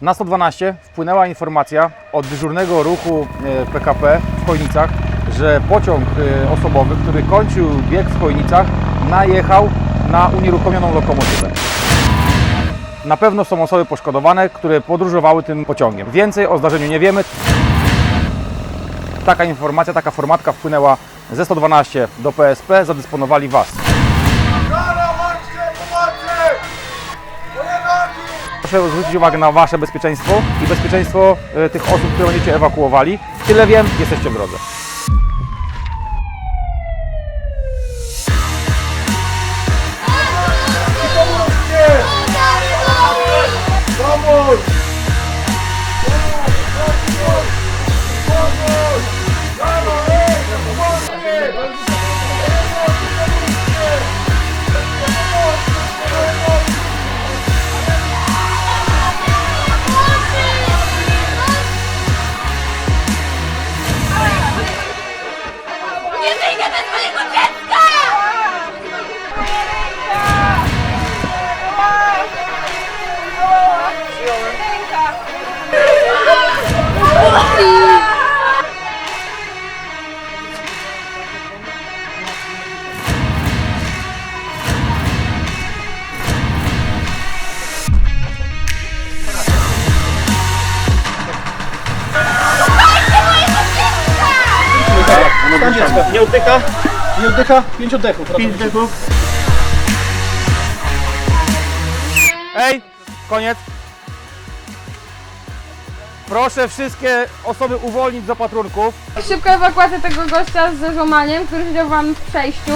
Na 112 wpłynęła informacja od dyżurnego ruchu e, PKP w Chojnicach, że pociąg e, osobowy, który kończył bieg w Chojnicach, najechał na unieruchomioną lokomotywę. Na pewno są osoby poszkodowane, które podróżowały tym pociągiem. Więcej o zdarzeniu nie wiemy. Taka informacja, taka formatka wpłynęła ze 112 do PSP, zadysponowali Was. Proszę zwrócić uwagę na Wasze bezpieczeństwo i bezpieczeństwo e, tych osób, które będziecie ewakuowali. Tyle wiem, jesteście w drodze. Stan dziecka. Nie oddycha? Nie oddycha? Pięć oddechów. Pięć oddechów. Ej, koniec. Proszę wszystkie osoby uwolnić z opatrunków. Szybka ewakuacja tego gościa z złamaniem, który siedział wam w przejściu.